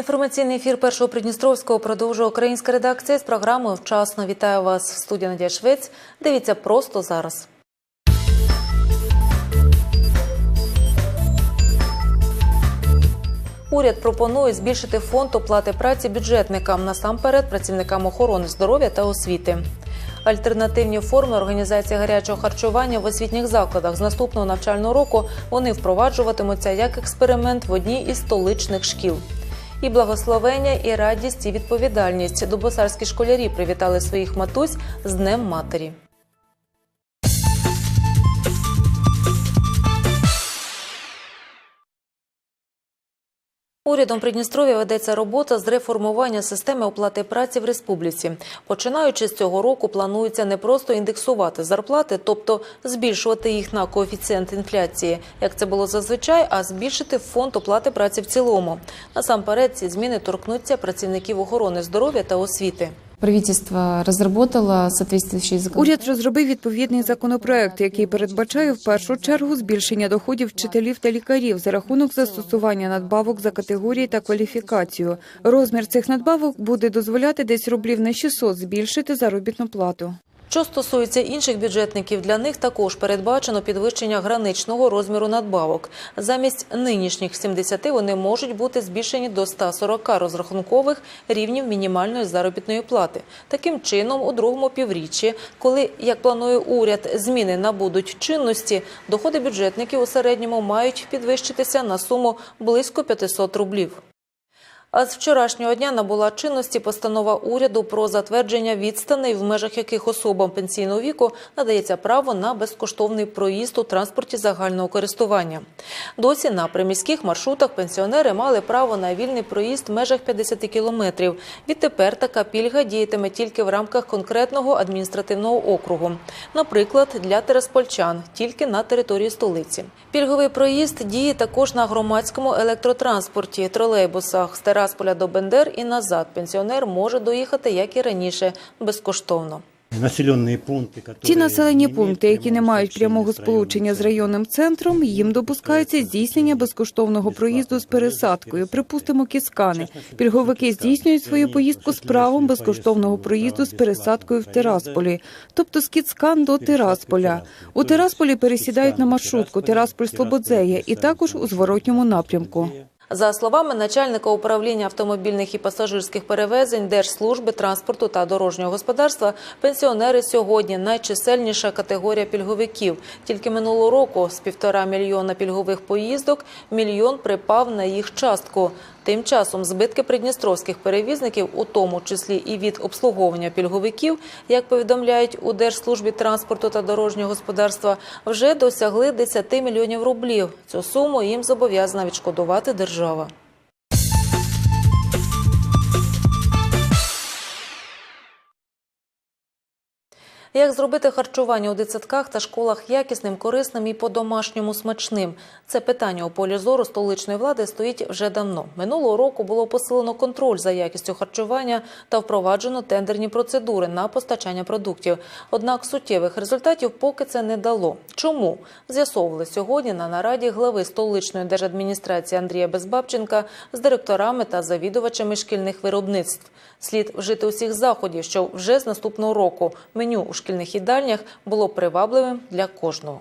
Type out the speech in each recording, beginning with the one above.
Інформаційний ефір першого Придністровського продовжує українська редакція з програмою Вчасно вітаю вас в студії Надія Швець. Дивіться просто зараз. Уряд пропонує збільшити фонд оплати праці бюджетникам, насамперед працівникам охорони здоров'я та освіти. Альтернативні форми організації гарячого харчування в освітніх закладах з наступного навчального року вони впроваджуватимуться як експеримент в одній із столичних шкіл. І благословення, і радість, і відповідальність. Дубосарські школярі привітали своїх матусь з Днем матері. Урядом Придністров'я ведеться робота з реформування системи оплати праці в республіці. Починаючи з цього року, планується не просто індексувати зарплати, тобто збільшувати їх на коефіцієнт інфляції, як це було зазвичай, а збільшити фонд оплати праці в цілому. Насамперед, ці зміни торкнуться працівників охорони здоров'я та освіти. Правительство розробило соответствующий закон. Уряд розробив відповідний законопроект, який передбачає в першу чергу збільшення доходів вчителів та лікарів за рахунок застосування надбавок за категорії та кваліфікацію. Розмір цих надбавок буде дозволяти десь рублів на 600 збільшити заробітну плату. Що стосується інших бюджетників, для них також передбачено підвищення граничного розміру надбавок. Замість нинішніх 70 вони можуть бути збільшені до 140 розрахункових рівнів мінімальної заробітної плати. Таким чином, у другому півріччі, коли, як планує уряд, зміни набудуть чинності, доходи бюджетників у середньому мають підвищитися на суму близько 500 рублів. А з вчорашнього дня набула чинності постанова уряду про затвердження відстаней, в межах яких особам пенсійного віку надається право на безкоштовний проїзд у транспорті загального користування. Досі на приміських маршрутах пенсіонери мали право на вільний проїзд в межах 50 кілометрів. Відтепер така пільга діятиме тільки в рамках конкретного адміністративного округу. Наприклад, для тераспольчан тільки на території столиці. Пільговий проїзд діє також на громадському електротранспорті, тролейбусах з Терасполя до Бендер і назад. Пенсіонер може доїхати, як і раніше, безкоштовно. Ті населені пункти, які не мають прямого сполучення з районним центром, їм допускається здійснення безкоштовного проїзду з пересадкою. Припустимо, кіскани. Пільговики здійснюють свою поїздку з правом безкоштовного проїзду з пересадкою в Тирасполі, тобто з Кіцкан до Тирасполя. У Тирасполі пересідають на маршрутку Тирасполь-Слободзея і також у зворотньому напрямку. За словами начальника управління автомобільних і пасажирських перевезень Держслужби транспорту та дорожнього господарства, пенсіонери сьогодні найчисельніша категорія пільговиків. Тільки минулого року з півтора мільйона пільгових поїздок мільйон припав на їх частку. Тим часом збитки придністровських перевізників, у тому числі і від обслуговування пільговиків, як повідомляють у Держслужбі транспорту та дорожнього господарства, вже досягли 10 мільйонів рублів. Цю суму їм зобов'язана відшкодувати держава. Як зробити харчування у дитсадках та школах якісним, корисним і по-домашньому смачним? Це питання у полі зору столичної влади стоїть вже давно. Минулого року було посилено контроль за якістю харчування та впроваджено тендерні процедури на постачання продуктів. Однак суттєвих результатів поки це не дало. Чому з'ясовували сьогодні на нараді глави столичної держадміністрації Андрія Безбабченка з директорами та завідувачами шкільних виробництв. Слід вжити усіх заходів, що вже з наступного року меню у шкільних їдальнях було привабливим для кожного.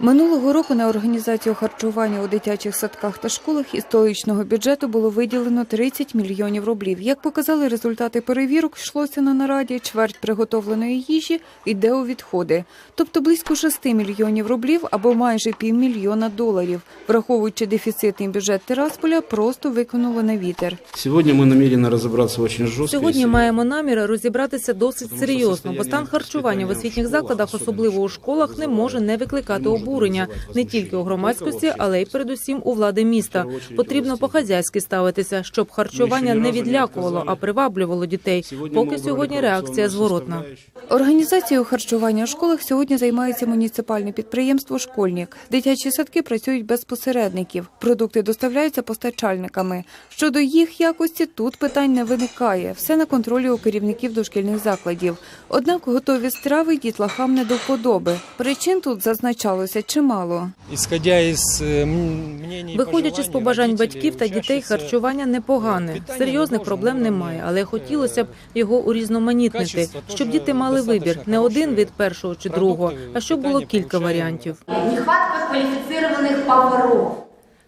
Минулого року на організацію харчування у дитячих садках та школах із столичного бюджету було виділено 30 мільйонів рублів. Як показали результати перевірок, йшлося на нараді, чверть приготовленої їжі йде у відходи, тобто близько 6 мільйонів рублів або майже півмільйона доларів. Враховуючи дефіцитний бюджет Тирасполя, просто викинули на вітер. Сегодня мы намерены разобраться очень жестко. Сьогодні маємо намір розібратися досить серйозно, бо стан харчування в освітніх закладах, особливо у школах, не може не викликати може обурення вызывать не тільки у возмущение. громадськості, Только але й общественности. передусім у влади міста. В першу чергу Потрібно власті. по-хазяйськи ставитися, щоб харчування ні не разу не відлякувало, відказали. а приваблювало дітей. Сегодня мы Поки убрали сьогодні реакція коррупционную зворотна. составляющую. Організацією харчування у школах сьогодні займається муніципальне підприємство Школьник. Дитячі садки працюють без посередників. Продукти доставляються постачальниками. Щодо їх якості, тут питань не виникає. Все на контролі у керівників дошкільних закладів. Однак готові страви дітлахам не до вподоби. Причин тут зазначалось виявилося чимало. И Виходячи з побажань батьків та дітей, харчування непогане. Серйозних проблем немає, але хотілося б його урізноманітнити, щоб діти мали вибір не один від першого чи другого, а щоб було кілька варіантів. Нехватка кваліфіцированих поваров.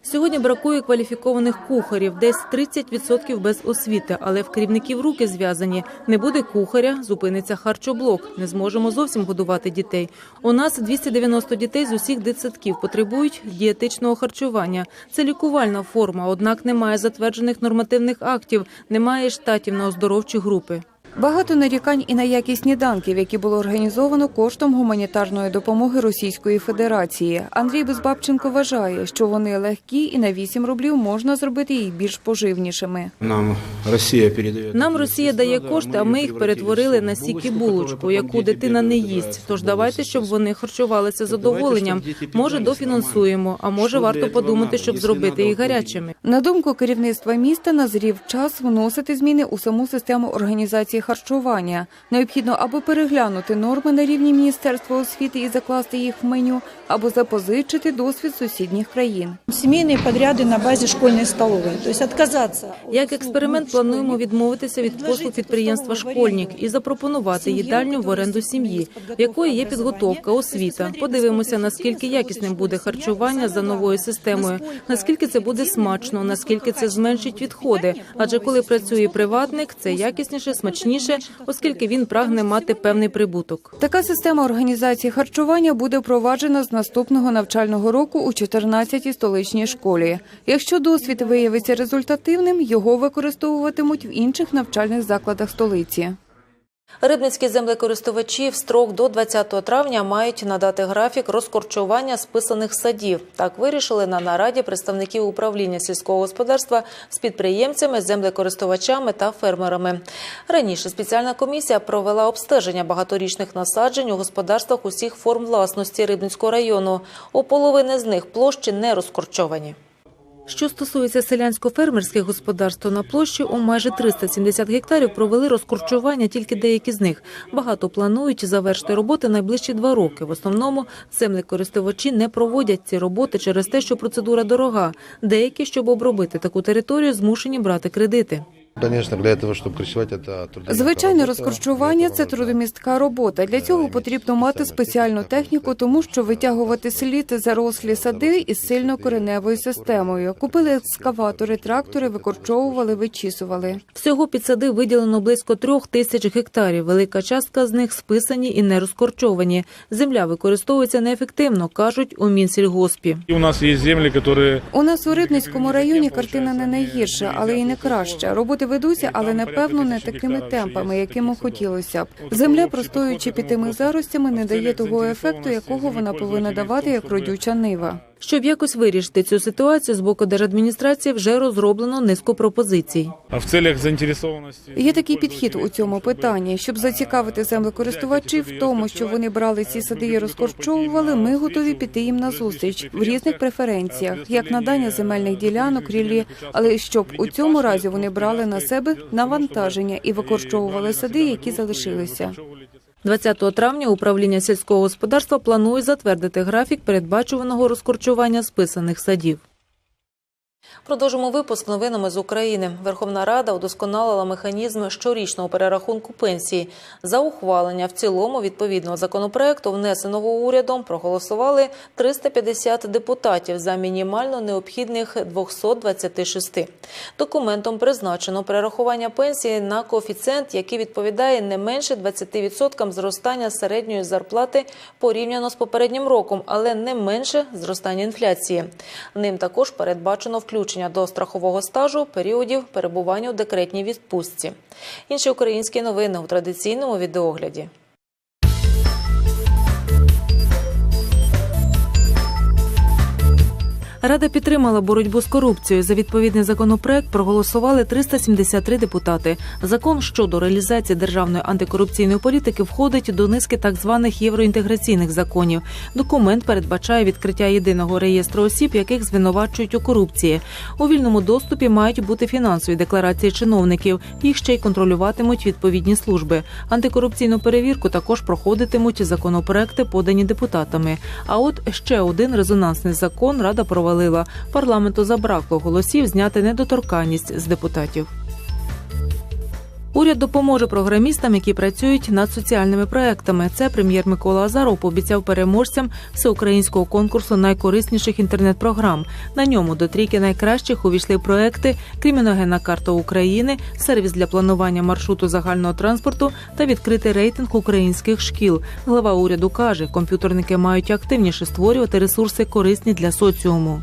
Сьогодні бракує кваліфікованих кухарів, десь 30% без освіти, але в керівників руки зв'язані. Не буде кухаря, зупиниться харчоблок. Не зможемо зовсім годувати дітей. У нас 290 дітей з усіх дитсадків потребують дієтичного харчування. Це лікувальна форма, однак немає затверджених нормативних актів, немає штатів на оздоровчі групи. Багато нарікань і на якість сніданків, які було організовано коштом гуманітарної допомоги Російської Федерації. Андрій Безбабченко вважає, що вони легкі і на 8 рублів можна зробити їх більш поживнішими. Нам Россия передает. Нам эти Росія средства, дає да, кошти, а ми їх превратили перетворили всё в на сіки булочку, булочку, которую яку потом дети дитина не бегают, їсть. забирают Тож в давайте, волосы щоб сейчас. вони харчувалися Так задоволенням. давайте, щоб діти Може, питались дофінансуємо, а може Що варто для цього подумати, надо? щоб Якщо зробити надо їх уходити. гарячими. На думку керівництва міста, назрів час вносити зміни у саму систему організації харчування. Необхідно або переглянути норми на рівні Міністерства освіти і закласти їх в меню, або запозичити досвід сусідніх країн. Семейные подряды на базе школьной столовой. То есть отказаться. от Як експеримент ну, плануємо відмовитися від послуг підприємства Школьник і запропонувати їдальню в оренду сім'ї, в якої є підготовка, освіта. Подивимося, наскільки якісним буде харчування за новою системою, наскільки це буде смачно, наскільки це зменшить відходи. Адже коли працює приватник, це якісніше, смачніше, оскільки він прагне мати певний прибуток. Така система організації харчування буде впроваджена з наступного навчального року у 14-й столичній школі. Якщо досвід виявиться результативним, його використовуватимуть в інших навчальних закладах столиці. Рибницькі землекористувачі в строк до 20 травня мають надати графік розкорчування списаних садів. Так вирішили на нараді представників управління сільського господарства з підприємцями, землекористувачами та фермерами. Раніше спеціальна комісія провела обстеження багаторічних насаджень у господарствах усіх форм власності Рибницького району. У половини з них площі не розкорчовані. Що стосується селянсько-фермерських господарств, то на площі у майже 370 гектарів провели розкорчування тільки деякі з них. Багато планують завершити роботи найближчі два роки. В основному землекористувачі не проводять ці роботи через те, що процедура дорога. Деякі, щоб обробити таку територію, змушені брати кредити. Конечно, для этого, чтобы красивать, это трудоместная Звичайне работа. розкорчування Для це этого нужно трудомістка робота. Для цього Е, потрібно мати спеціальну спеціальну техніку, техніку, тому що витягувати слід зарослі сади із сильно кореневою системою. Купили екскаватори, трактори, викорчовували, вичісували. Всього під сади виділено близько трьох тисяч гектарів. Велика частка з них списані і не розкорчовані. Земля використовується неефективно, кажуть у Мінсільгоспі. И у нас есть земли, которые У нас у Рибницькому районі картина не найгірша, але і не краща. Роботи ведуться, але напевно не такими темпами, якими хотілося б. Земля, простоюючи під тими заростями, не дає того ефекту, якого вона повинна давати як родюча нива. Щоб якось вирішити цю ситуацію, з боку держадміністрації вже розроблено низку пропозицій. а в целях заинтересованности... Є такий підхід у цьому питанні, щоб зацікавити землекористувачів в тому, що вони брали ці сади і розкорчовували. Ми готові піти їм на зустріч в різних преференціях, як надання земельних ділянок, рілі, але щоб у цьому разі вони брали на себе навантаження і викорчовували сади, які залишилися. 20 травня управління сільського господарства планує затвердити графік передбачуваного розкорчування списаних садів. Продовжимо випуск новинами з України. Верховна Рада удосконалила механізм щорічного перерахунку пенсії. За ухвалення в цілому відповідного законопроекту, внесеного урядом, проголосували 350 депутатів за мінімально необхідних 226. Документом призначено перерахування пенсії на коефіцієнт, який відповідає не менше 20% зростання середньої зарплати порівняно з попереднім роком, але не менше зростання інфляції. Ним також передбачено включення до страхового стажу періодів перебування у декретній відпустці. Інші українські новини у традиційному відеогляді. Рада підтримала боротьбу з корупцією. За відповідний законопроект проголосували 373 депутати. Закон щодо реалізації державної антикорупційної політики входить до низки так званих євроінтеграційних законів. Документ передбачає відкриття єдиного реєстру осіб, яких звинувачують у корупції. У вільному доступі мають бути фінансові декларації чиновників. Їх ще й контролюватимуть відповідні служби. Антикорупційну перевірку також проходитимуть законопроекти, подані депутатами. А от ще один резонансний закон Рада провалила. Парламенту забракло голосів зняти недоторканність з депутатів. Уряд допоможе програмістам, які працюють над соціальними проектами. Це прем'єр Микола Азаров пообіцяв переможцям всеукраїнського конкурсу найкорисніших інтернет-програм. На ньому до трійки найкращих увійшли проекти Криміногенна карта України, сервіс для планування маршруту загального транспорту та відкритий рейтинг українських шкіл. Глава уряду каже, комп'ютерники мають активніше створювати ресурси корисні для соціуму.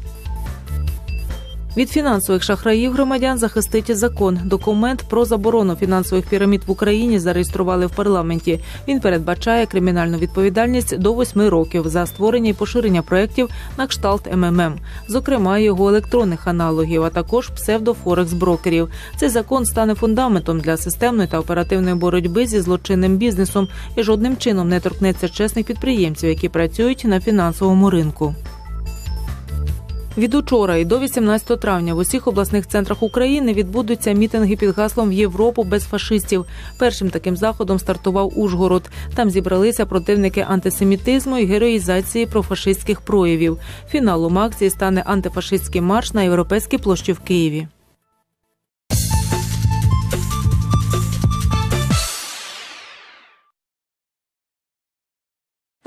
Від фінансових шахраїв громадян захистить закон. Документ про заборону фінансових пірамід в Україні зареєстрували в парламенті. Він передбачає кримінальну відповідальність до восьми років за створення і поширення проєктів на кшталт МММ, зокрема його електронних аналогів, а також псевдофорекс-брокерів. Цей закон стане фундаментом для системної та оперативної боротьби зі злочинним бізнесом і жодним чином не торкнеться чесних підприємців, які працюють на фінансовому ринку. Від учора і до 18 травня в усіх обласних центрах України відбудуться мітинги під гаслом Європу без фашистів. Першим таким заходом стартував Ужгород. Там зібралися противники антисемітизму і героїзації профашистських проявів. Фіналом акції стане антифашистський марш на європейській площі в Києві.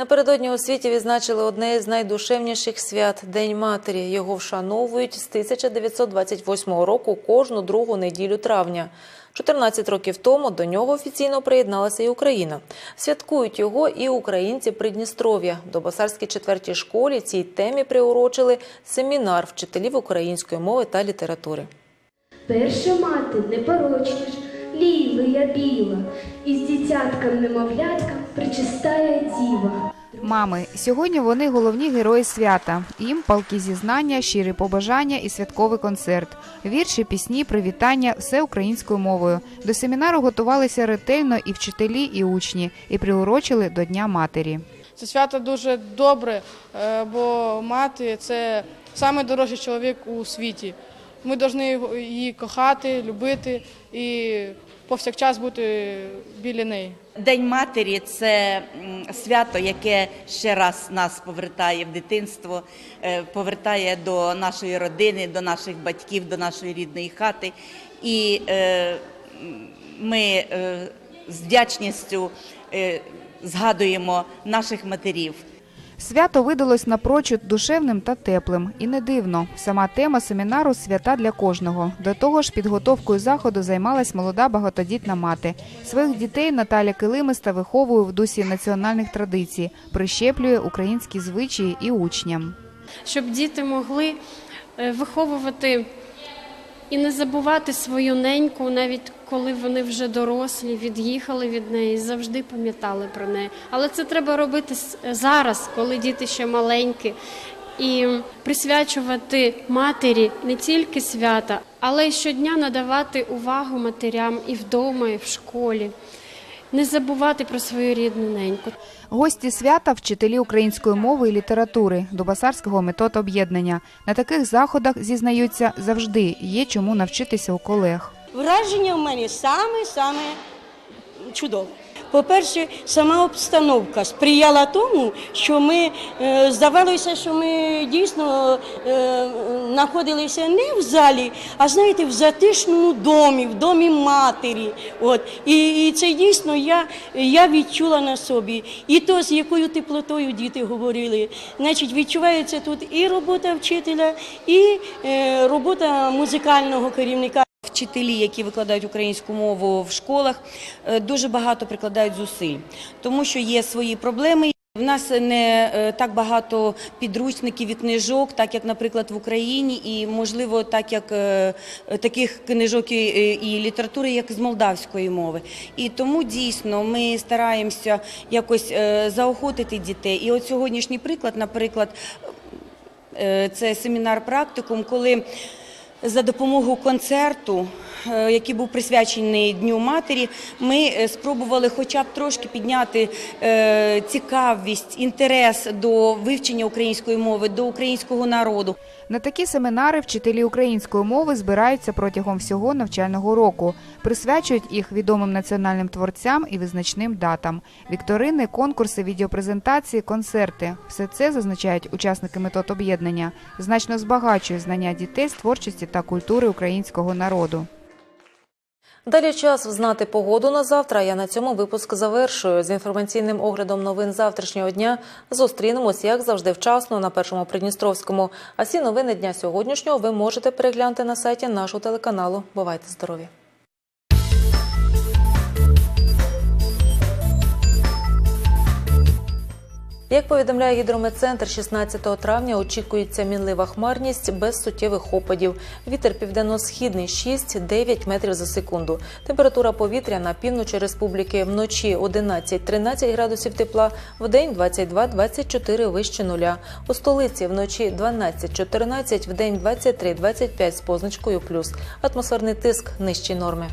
Напередодні у світі відзначили одне з найдушевніших свят День матері. Його вшановують з 1928 року кожну другу неділю травня. 14 років тому до нього офіційно приєдналася і Україна. Святкують його і українці Придністров'я. В Добосарській четвертій школі цій темі приурочили семінар вчителів української мови та літератури. Перша мати непорочна ж, ліла я біла, і з дитяткам немовляткам причистая діва. Мами, сьогодні вони головні герої свята. Їм палки зізнання, щирі побажання і святковий концерт. Вірші, пісні, привітання все українською мовою. До семінару готувалися ретельно і вчителі, і учні, і приурочили до Дня матері. Це свято дуже добре, е, бо мати це найдорожчий чоловік у світі. Ми повинні її кохати, любити і повсякчас бути біля неї. День матері це свято, яке ще раз нас повертає в дитинство, е, повертає до нашої родини, до наших батьків, до нашої рідної хати. І е, ми е, з вдячністю згадуємо наших матерів. Свято видалось напрочуд душевним та теплим. І не дивно. Сама тема семінару свята для кожного. До того ж, підготовкою заходу займалась молода багатодітна мати. Своїх дітей Наталя Килимиста виховує в дусі національних традицій, прищеплює українські звичаї і учням. Щоб діти могли е, виховувати і не забувати свою неньку, навіть коли вони вже дорослі, від'їхали від неї, завжди пам'ятали про неї. Але це треба робити зараз, коли діти ще маленькі. І присвячувати матері не тільки свята, але й щодня надавати увагу матерям і вдома, і в школі. Не забувати про свою рідну неньку. Гості свята вчителі української мови і літератури Дубасарського метод об'єднання. На таких заходах зізнаються завжди є чому навчитися у колег. Враження в мене саме-саме чудове. По-перше, сама обстановка сприяла тому, що ми е, здавалося, що ми дійсно е, знаходилися не в залі, а знаєте, в затишному домі, в домі матері. От і, і це дійсно я, я відчула на собі. І то, з якою теплотою діти говорили. Значить, відчувається тут і робота вчителя, і е, робота музикального керівника. Вчителі, які викладають українську мову в школах, е, дуже багато прикладають зусиль, тому що є свої проблеми. В нас не е, так багато підручників і книжок, так як, наприклад, в Україні, і можливо, так як е, таких книжок і, і літератури, як з молдавської мови. І тому дійсно ми стараємося якось заохотити дітей. І от сьогоднішній приклад, наприклад. Це семінар практикум, коли за допомогою концерту, який був присвячений Дню матері, ми е, спробували хоча б трошки підняти е, цікавість, інтерес до вивчення української мови, до українського народу. На такі семінари вчителі української мови збираються протягом всього навчального року. Присвячують їх відомим національним творцям і визначним датам. Вікторини, конкурси, відеопрезентації, концерти – все це зазначають учасники метод об'єднання. Значно збагачує знання дітей з творчості та культури українського народу. Далі час знати погоду на завтра. Я на цьому випуск завершую. З інформаційним оглядом новин завтрашнього дня зустрінемось, як завжди, вчасно на першому Придністровському. А всі новини дня сьогоднішнього ви можете переглянути на сайті нашого телеканалу. Бувайте здорові! Як повідомляє гідрометцентр, 16 травня очікується мінлива хмарність без суттєвих опадів. Вітер південно-східний 6-9 метрів за секунду. Температура повітря на півночі республіки вночі 11-13 градусів тепла, вдень 22-24 вище нуля. У столиці вночі 12-14, вдень 23-25 з позначкою плюс. Атмосферний тиск нижчі норми.